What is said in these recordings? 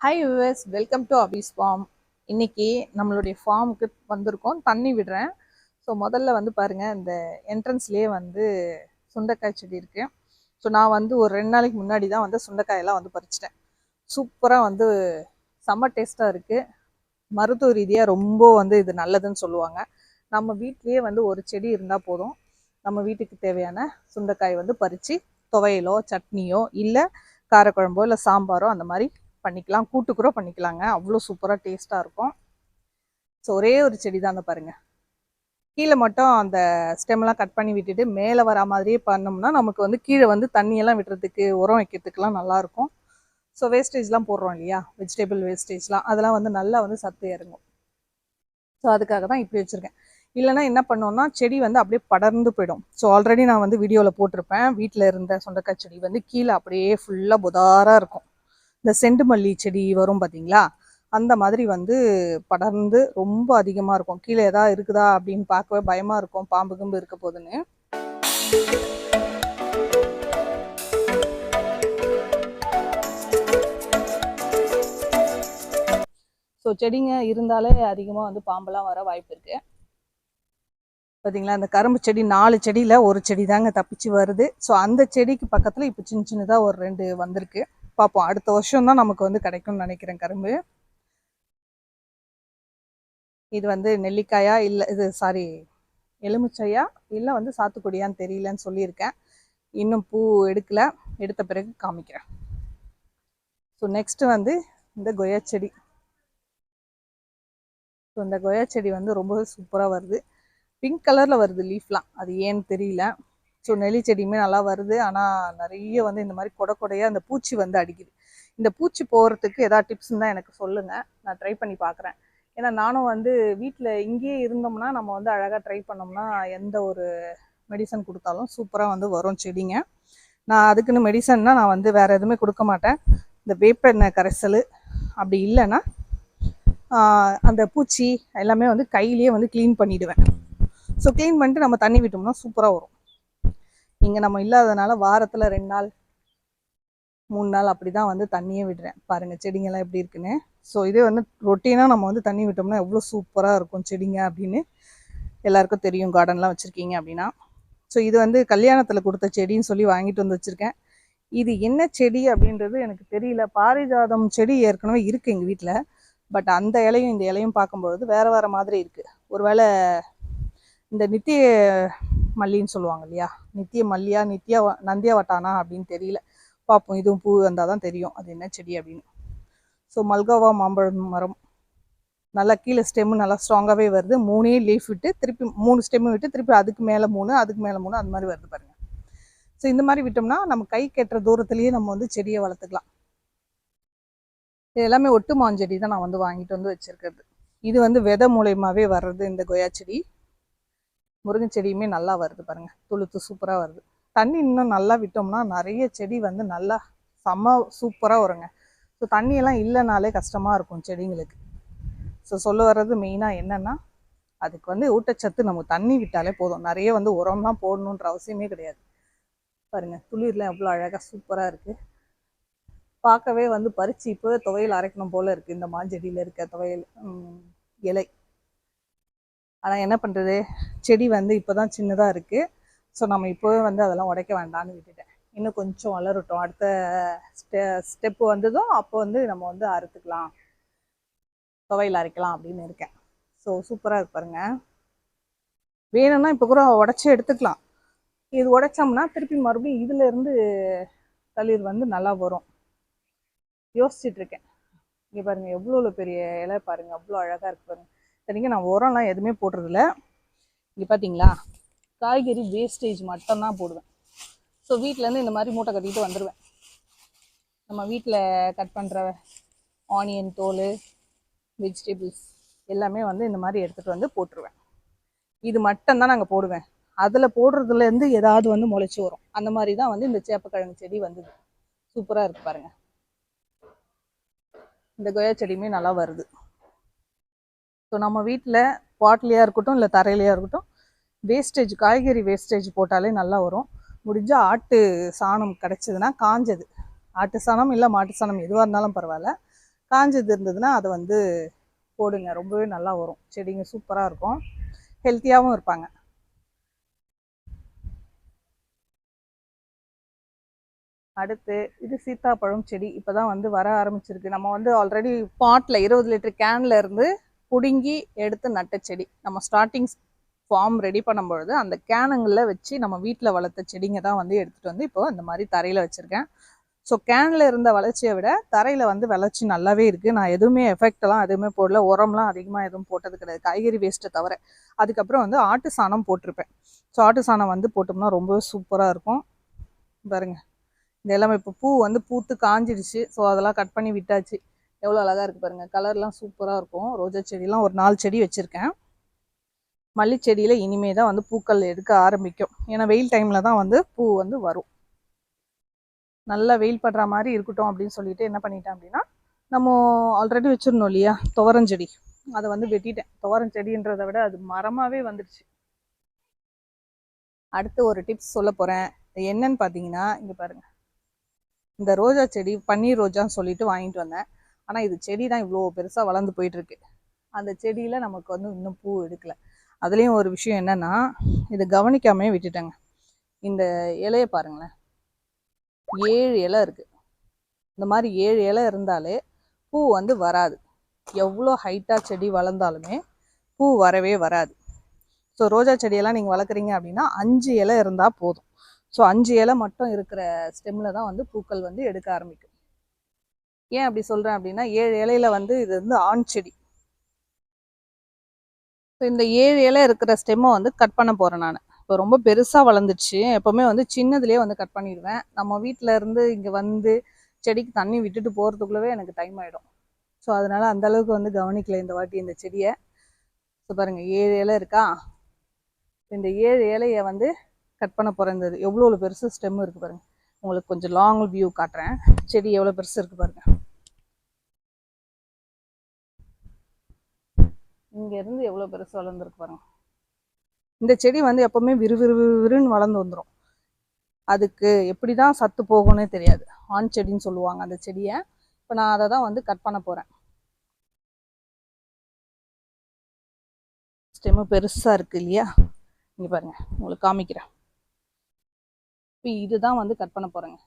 Hi US welcome to Abis farm இன்றைக்கி நம்மளுடைய ஃபார்முக்கு வந்திருக்கோம். தண்ணி விடுறேன். ஸோ முதல்ல வந்து பாருங்கள் இந்த என்ட்ரன்ஸ்லேயே வந்து சுண்டைக்காய் செடி இருக்குது ஸோ நான் வந்து ஒரு ரெண்டு நாளைக்கு முன்னாடி தான் வந்து சுண்டைக்காயெல்லாம் வந்து பறிச்சிட்டேன். சூப்பராக வந்து செம்ம டேஸ்ட்டாக இருக்குது மருத்துவ ரீதியாக ரொம்ப வந்து இது நல்லதுன்னு சொல்லுவாங்க. நம்ம வீட்லேயே வந்து ஒரு செடி இருந்தால் போதும். நம்ம வீட்டுக்கு தேவையான சுண்டைக்காய் வந்து பறித்து துவையலோ சட்னியோ இல்லை காரக்குழம்போ இல்லை சாம்பாரோ அந்த மாதிரி பண்ணிக்கலாம் கூட்டு கூட பண்ணிக்கலாங்க. அவ்வளோ சூப்பராக டேஸ்ட்டாக இருக்கும். ஸோ ஒரே ஒரு செடி தான் பாருங்கள் கீழே மட்டும் அந்த ஸ்டெம்லாம் கட் பண்ணி விட்டுட்டு மேலே வர மாதிரியே பண்ணோம்னா நமக்கு வந்து கீழே வந்து தண்ணியெல்லாம் விடுறதுக்கு உரம் வைக்கிறதுக்குலாம் நல்லாயிருக்கும் ஸோ வேஸ்டேஜ்லாம் போடுறோம் இல்லையா? வெஜிடபிள் வேஸ்டேஜ்லாம் அதெல்லாம் வந்து நல்லா வந்து சத்து இறங்கும். ஸோ அதுக்காக தான் இப்படி வச்சுருக்கேன். இல்லைன்னா என்ன பண்ணோம்னா செடி வந்து அப்படியே படர்ந்து போயிடும். ஸோ ஆல்ரெடி நான் வந்து வீடியோவில் போட்டிருப்பேன். வீட்டில் இருந்த சொண்டக்காய் செடி வந்து கீழே அப்படியே ஃபுல்லாக புதாராக இருக்கும். இந்த செண்டு மல்லி செடி வரும் பார்த்தீங்களா அந்த மாதிரி வந்து படர்ந்து ரொம்ப அதிகமாக இருக்கும். கீழே எதாவது இருக்குதா அப்படின்னு பார்க்கவே பயமாக இருக்கும். பாம்பு கும்பு இருக்க போதுன்னு. ஸோ செடிங்க இருந்தாலே அதிகமாக வந்து பாம்பெல்லாம் வர வாய்ப்பு இருக்குது பார்த்தீங்களா அந்த கரும்பு செடி நாலு செடியில் ஒரு செடி தாங்க தப்பிச்சு வருது. ஸோ அந்த செடிக்கு பக்கத்தில் இப்போ சின்ன சின்னதாக ஒரு ரெண்டு வந்திருக்கு. பார்ப்போம் அடுத்த வருஷம் தான் நமக்கு வந்து கிடைக்கும்னு நினைக்கிறேன் கரும்பு. இது வந்து நெல்லிக்காயா இல்லை இது சாரி எலுமிச்சையா இல்லை வந்து சாத்துக்குடியான்னு தெரியலன்னு சொல்லியிருக்கேன். இன்னும் பூ எடுக்கல. எடுத்த பிறகு காமிக்கிறேன். ஸோ நெக்ஸ்ட்டு வந்து இந்த கொய்யா செடி. ஸோ இந்த கொய்யா செடி வந்து ரொம்ப சூப்பராக வருது. பிங்க் கலரில் வருது லீஃப்லாம் அது ஏன்னு தெரியல. ஸோ நெல்லி செடியுமே நல்லா வருது. ஆனால் நிறைய வந்து இந்த மாதிரி கொடை கொடையாக அந்த பூச்சி வந்து அடிக்குது. இந்த பூச்சி போகிறதுக்கு ஏதாவது டிப்ஸ் தான் எனக்கு சொல்லுங்கள் நான் ட்ரை பண்ணி பார்க்குறேன் ஏன்னா நானும் வந்து வீட்டில் இங்கேயே இருந்தோம்னா நம்ம வந்து அழகாக ட்ரை பண்ணோம்னா எந்த ஒரு மெடிசன் கொடுத்தாலும் சூப்பராக வந்து வரும் செடிங்க. நான் அதுக்குன்னு மெடிசன்னா நான் வந்து வேறு எதுவுமே கொடுக்க மாட்டேன். இந்த வேப்பெண்ணெய் கரைசல் அப்படி இல்லைன்னா அந்த பூச்சி எல்லாமே வந்து கையிலேயே வந்து க்ளீன் பண்ணிவிடுவேன் ஸோ க்ளீன் பண்ணிட்டு நம்ம தண்ணி விட்டோம்னா சூப்பராக வரும். இங்கே நம்ம இல்லாததுனால வாரத்தில் ரெண்டு நாள் மூணு நாள் அப்படி தான் வந்து தண்ணியே விடுறேன். பாருங்கள் செடிங்கெல்லாம் எப்படி இருக்குன்னு. ஸோ இதே வந்து ரொட்டீனாக நம்ம வந்து தண்ணி விட்டோம்னா எவ்வளோ சூப்பராக இருக்கும் செடிங்க அப்படின்னு எல்லாருக்கும் தெரியும். கார்டன்லாம் வச்சுருக்கீங்க அப்படின்னா. ஸோ இது வந்து கல்யாணத்தில் கொடுத்த செடின்னு சொல்லி வாங்கிட்டு வந்து வச்சுருக்கேன். இது என்ன செடி அப்படின்றது எனக்கு தெரியல. பாரிஜாதம் செடி ஏற்கனவே இருக்குது எங்கள் வீட்டில் பட் அந்த இலையும் இந்த இலையும் பார்க்கும்பொழுது வேறு வேறு மாதிரி இருக்குது ஒருவேளை இந்த நித்திய மல்லின்னு சொல்லுவாங்க இல்லையா நித்திய மல்லியா நித்திய வ- நந்தியா வட்டானா அப்படின்னு தெரியல. பார்ப்போம். இதுவும் பூ வந்தால் தான் தெரியும். அது என்ன செடி அப்படின்னு. ஸோ மல்கோவா மாம்பழம் மரம். நல்லா கீழே ஸ்டெம்மு நல்லா ஸ்ட்ராங்காகவே வருது. மூணே லீஃப் விட்டு திருப்பி மூணு ஸ்டெம்மு விட்டு திருப்பி அதுக்கு மேலே மூணு அதுக்கு மேலே மூணு அந்த மாதிரி வருது பாருங்கள் ஸோ இந்த மாதிரி விட்டோம்னா நம்ம கை கெட்டுற தூரத்துலேயே நம்ம வந்து செடியை வளர்த்துக்கலாம். இது எல்லாமே ஒட்டு மாஞ்செடி தான் நான் வந்து வாங்கிட்டு வந்து வச்சுருக்கிறது. இது வந்து விதை மூலயமாவே வர்றது இந்த கொய்யா செடி. முருங்கை செடியுமே நல்லா வருது பாருங்க. துளுத்து சூப்பராக வருது. தண்ணி இன்னும் நல்லா விட்டோம்னா நிறைய செடி வந்து நல்லா செம்ம சூப்பராக வருங்க. ஸோ தண்ணியெல்லாம் இல்லைனாலே கஷ்டமாக இருக்கும் செடிங்களுக்கு. ஸோ சொல்ல வர்றது மெயினாக என்னென்னா அதுக்கு வந்து ஊட்டச்சத்து நம்ம தண்ணி விட்டாலே போதும். நிறைய வந்து உரம்லாம் போடணுன்ற அவசியமே கிடையாது. பாருங்க துளிர்லாம் எவ்வளோ அழகாக சூப்பராக இருக்குது பார்க்கவே வந்து பறித்து இப்போவே துவையல் அரைக்கணும் போல் இருக்குது இந்த மாஞ்செடியில் இருக்க துவையல் இலை. ஆனால் என்ன பண்ணுறது செடி வந்து இப்போ தான் சின்னதாக இருக்குது ஸோ நம்ம இப்போவே வந்து அதெல்லாம் உடைக்க வேண்டாம்னு விட்டுட்டேன். இன்னும் கொஞ்சம் வளரட்டும். அடுத்த ஸ்டெ ஸ்டெப்பு வந்ததும் அப்போ வந்து நம்ம வந்து அறுத்துக்கலாம். துவையில் அரைக்கலாம் அப்படின்னு இருக்கேன். ஸோ சூப்பராக இருக்கு பாருங்க. வேணும்னா இப்போ கூட உடச்சி எடுத்துக்கலாம். இது உடைச்சோம்னா திருப்பி மறுபடியும் இதுலேருந்து தளிர் வந்து நல்லா வரும். யோசிச்சுட்டு இருக்கேன். இங்கே பாருங்கள் எவ்வளோ பெரிய இலை பாருங்கள் அவ்வளோ அழகாக இருக்கு பாருங்கள் சரிங்க நான் உரம்லாம் எதுவுமே போடுறதில்ல இங்கே பார்த்தீங்களா காய்கறி வேஸ்டேஜ் மட்டும்தான் போடுவேன். ஸோ வீட்டிலேருந்து இந்த மாதிரி மூட்டை கட்டிட்டு வந்துடுவேன் நம்ம வீட்டில் கட் பண்ணுற ஆனியன் தோல் வெஜிடபிள்ஸ் எல்லாமே வந்து இந்த மாதிரி எடுத்துகிட்டு வந்து போட்டுருவேன். இது மட்டும்தான் நாங்கள் போடுவேன். அதில் போடுறதுலேருந்து ஏதாவது வந்து முளைச்சி வரும். அந்த மாதிரி தான் வந்து இந்த சேப்பக்கிழங்கு செடி வந்தது. சூப்பராக இருக்கு பாருங்கள் இந்த கொயா செடியுமே நல்லா வருது. ஸோ நம்ம வீட்டில் பாட்லேயா இருக்கட்டும் இல்லை தரையிலையாக இருக்கட்டும் வேஸ்டேஜ் காய்கறி வேஸ்டேஜ் போட்டாலே நல்லா வரும். முடிஞ்சால் ஆட்டு சாணம் கிடச்சிதுன்னா காஞ்சது. ஆட்டு சாணம் இல்லை மாட்டு சாணம் எதுவாக இருந்தாலும் பரவாயில்ல. காஞ்சது இருந்ததுன்னா அதை வந்து போடுங்க. ரொம்பவே நல்லா வரும். செடிங்க சூப்பராக இருக்கும். ஹெல்த்தியாகவும் இருப்பாங்க. அடுத்து இது சீத்தாப்பழம் செடி. இப்போ தான் வந்து வர ஆரம்பிச்சிருக்கு. நம்ம வந்து ஆல்ரெடி பாட்டில் இருபது லிட்டர் கேனில் இருந்து பிடுங்கி எடுத்து நட்ட செடி நம்ம ஸ்டார்டிங் ஃபார்ம் ரெடி பண்ணும்பொழுது அந்த கேனுங்களில் வச்சு நம்ம வீட்டில் வளர்த்த செடிங்க தான் வந்து எடுத்துகிட்டு வந்து இப்போ இந்த மாதிரி தரையில் வச்சுருக்கேன். ஸோ கேனில் இருந்த வளர்ச்சியை விட தரையில் வந்து வளர்ச்சி நல்லாவே இருக்குது நான் எதுவுமே எஃபெக்ட்லாம் எதுவுமே போடல. உரம்லாம் அதிகமாக எதுவும் போட்டது கிடையாது. காய்கறி வேஸ்ட்டை தவிர. அதுக்கப்புறம் வந்து ஆட்டு சாணம் போட்டிருப்பேன். ஸோ ஆட்டு சாணம் வந்து போட்டோம்னா ரொம்பவே சூப்பராக இருக்கும். பாருங்கள் இந்த எல்லாமே இப்போ பூ வந்து பூத்து காஞ்சிடுச்சு. ஸோ அதெல்லாம் கட் பண்ணி விட்டாச்சு. எவ்வளோ அழகாக இருக்குது பாருங்கள் கலர்லாம் சூப்பராக இருக்கும். ரோஜா செடிலாம் ஒரு நாலு செடி வச்சுருக்கேன். மல்லி செடியில் இனிமே தான் வந்து பூக்கள் எடுக்க ஆரம்பிக்கும். ஏன்னா வெயில் டைமில் தான் வந்து பூ வந்து வரும். நல்லா வெயில் படுற மாதிரி இருக்கட்டும் அப்படின்னு சொல்லிட்டு என்ன பண்ணிட்டேன் அப்படின்னா நம்ம ஆல்ரெடி வச்சுருந்தோம் இல்லையா துவரஞ்செடி அதை வந்து வெட்டிட்டேன். துவரஞ்செடின்றதை விட அது மரமாகவே வந்துடுச்சு அடுத்து ஒரு டிப்ஸ் சொல்ல போகிறேன் என்னன்னு பார்த்தீங்கன்னா இங்கே பாருங்கள் இந்த ரோஜா செடி பன்னீர் ரோஜான்னு சொல்லிட்டு வாங்கிட்டு வந்தேன். ஆனால் இது செடி தான் இவ்வளோ பெருசாக வளர்ந்து போயிட்டுருக்கு. அந்த செடியில் நமக்கு வந்து இன்னும் பூ எடுக்கல. அதுலேயும் ஒரு விஷயம் என்னன்னா இதை கவனிக்காமே விட்டுட்டேங்க. இந்த இலையை பாருங்களேன். ஏழு இலை இருக்குது இந்த மாதிரி ஏழு இலை இருந்தாலே பூ வந்து வராது. எவ்வளோ ஹைட்டாக செடி வளர்ந்தாலுமே பூ வரவே வராது. ஸோ ரோஜா செடியெல்லாம் நீங்கள் வளர்க்குறீங்க அப்படின்னா அஞ்சு இலை இருந்தால் போதும். ஸோ அஞ்சு இலை மட்டும் இருக்கிற ஸ்டெம்மில் தான் வந்து பூக்கள் வந்து எடுக்க ஆரம்பிக்கும். ஏன் அப்படி சொல்கிறேன் அப்படின்னா ஏழு இலையில வந்து இது வந்து ஆண் செடி. ஸோ இந்த ஏழு இலை இருக்கிற ஸ்டெம்மை வந்து கட் பண்ண போகிறேன் நான். இப்போ ரொம்ப பெருசாக வளர்ந்துச்சு எப்போவுமே வந்து சின்னதுலேயே வந்து கட் பண்ணிடுவேன். நம்ம வீட்டில் இருந்து இங்கே வந்து செடிக்கு தண்ணி விட்டுட்டு போகிறதுக்குள்ளவே எனக்கு டைம் ஆகிடும் ஸோ அதனால் அந்த அளவுக்கு வந்து கவனிக்கல இந்த வாட்டி இந்த செடியை. ஸோ பாருங்கள் ஏழு இலை இருக்கா? இந்த ஏழு இலையை வந்து கட் பண்ண போகிறேன் இந்த எவ்வளோ எவ்வளோ பெருசு ஸ்டெம் இருக்குது பாருங்கள் உங்களுக்கு கொஞ்சம் லாங் வியூ காட்டுறேன். செடி எவ்வளோ பெருசு இருக்குது பாருங்கள் இங்கேருந்து எவ்வளோ பெருசு வளர்ந்துருக்கு பாருங்க. இந்த செடி வந்து எப்போவுமே விறுவிறுவிறுன்னு வளர்ந்து வந்துடும் அதுக்கு எப்படி தான் சத்து போகும்னே தெரியாது. ஆண் செடின்னு சொல்லுவாங்க அந்த செடியை. இப்போ நான் அதை தான் வந்து கட் பண்ண போகிறேன் ஸ்டெம்மு பெருசாக இருக்குது இல்லையா? இங்கே பாருங்க உங்களுக்கு காமிக்கிறேன். இப்போ இதுதான் வந்து கட் பண்ண போகிறேங்க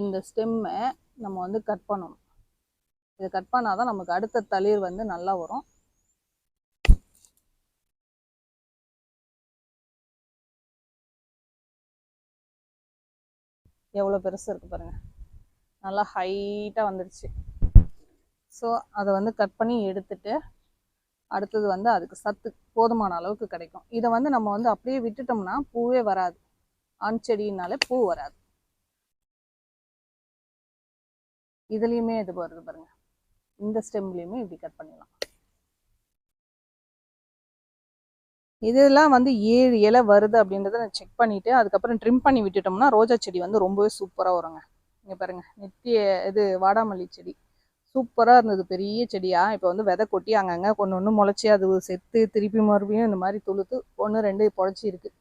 இந்த ஸ்டெம்மை நம்ம வந்து கட் பண்ணணும். இதை கட் பண்ணாதான் நமக்கு அடுத்த தளிர் வந்து நல்லா வரும். எவ்வளோ பெருசு இருக்கு பாருங்க. நல்லா ஹைட்டாக வந்துடுச்சு ஸோ அதை வந்து கட் பண்ணி எடுத்துட்டு அடுத்தது வந்து அதுக்கு சத்து போதுமான அளவுக்கு கிடைக்கும். இதை வந்து நம்ம வந்து அப்படியே விட்டுட்டோம்னா பூவே வராது. ஆண் செடினாலே பூ வராது. இதுலேயுமே இது வருது பாருங்கள் இந்த ஸ்டெம்லேயுமே இப்படி கட் பண்ணிடலாம். இதெல்லாம் வந்து ஏழு இலை வருது அப்படின்றத நான் செக் பண்ணிவிட்டு அதுக்கப்புறம் ட்ரிம் பண்ணி விட்டுட்டோம்னா ரோஜா செடி வந்து ரொம்பவே சூப்பராக வருங்க. இங்கே பாருங்க நித்திய இது வாடாமல்லி செடி. சூப்பராக இருந்தது பெரிய செடியாக இப்போ வந்து விதை கொட்டி அங்கங்கே ஒன்று ஒன்று முளைச்சி அது செத்து திருப்பி மறுபடியும் இந்த மாதிரி துளுத்து ஒன்று ரெண்டு பொழைச்சி இருக்குது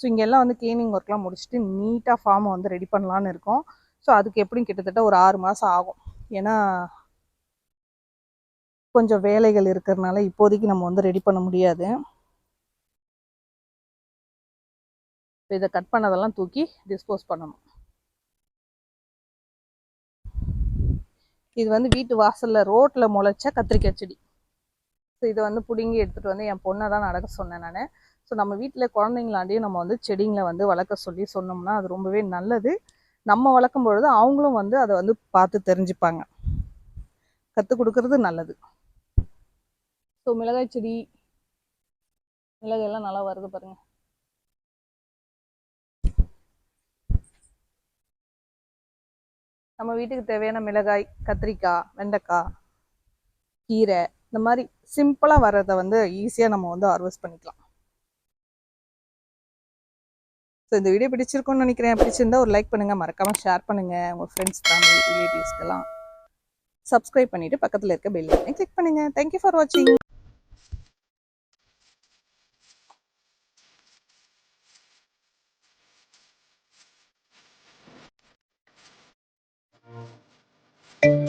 ஸோ இங்கெல்லாம் வந்து கிளீனிங் ஒர்க்லாம் முடிச்சுட்டு நீட்டாக ஃபார்மை வந்து ரெடி பண்ணலான்னு இருக்கோம். ஸோ அதுக்கு எப்படியும் கிட்டத்தட்ட ஒரு ஆறு மாதம் ஆகும். ஏன்னா கொஞ்சம் வேலைகள் இருக்கிறதுனால இப்போதைக்கு நம்ம வந்து ரெடி பண்ண முடியாது. இதை கட் பண்ணதெல்லாம் தூக்கி டிஸ்போஸ் பண்ணணும். இது வந்து வீட்டு வாசலில் ரோட்டில் முளைச்ச கத்திரிக்காய் செடி. ஸோ இதை வந்து பிடுங்கி எடுத்துகிட்டு வந்து என் பொண்ணை தான் நடக்க சொன்னேன் நான். ஸோ நம்ம வீட்டில் குழந்தைங்களாண்டியும் நம்ம வந்து செடிங்களை வந்து வளர்க்க சொல்லி சொன்னோம்னா அது ரொம்பவே நல்லது. நம்ம வளர்க்கும் பொழுது அவங்களும் வந்து அதை வந்து பார்த்து தெரிஞ்சுப்பாங்க. கற்றுக் கொடுக்கறது நல்லது. ஸோ மிளகாய் செடி மிளகாய் எல்லாம் நல்லா வருது பாருங்க. நம்ம வீட்டுக்கு தேவையான மிளகாய் கத்திரிக்காய் வெண்டைக்காய் கீரை இந்த மாதிரி சிம்பிளாக வர்றதை வந்து ஈஸியாக நம்ம வந்து ஹார்வெஸ்ட் பண்ணிக்கலாம். ஸோ இந்த வீடியோ பிடிச்சிருக்கும்னு நினைக்கிறேன். பிடிச்சிருந்தா ஒரு லைக் பண்ணுங்கள் மறக்காமல் ஷேர் பண்ணுங்கள் உங்கள் ஃப்ரெண்ட்ஸ் ஃபேமிலி ரிலேட்டிவ்ஸ்க்கெல்லாம் சப்ஸ்கிரைப் பண்ணிவிட்டு பக்கத்தில் இருக்க பெல் ஐக்கனை கிளிக் பண்ணுங்கள் தேங்க்யூ ஃபார் வாட்சிங்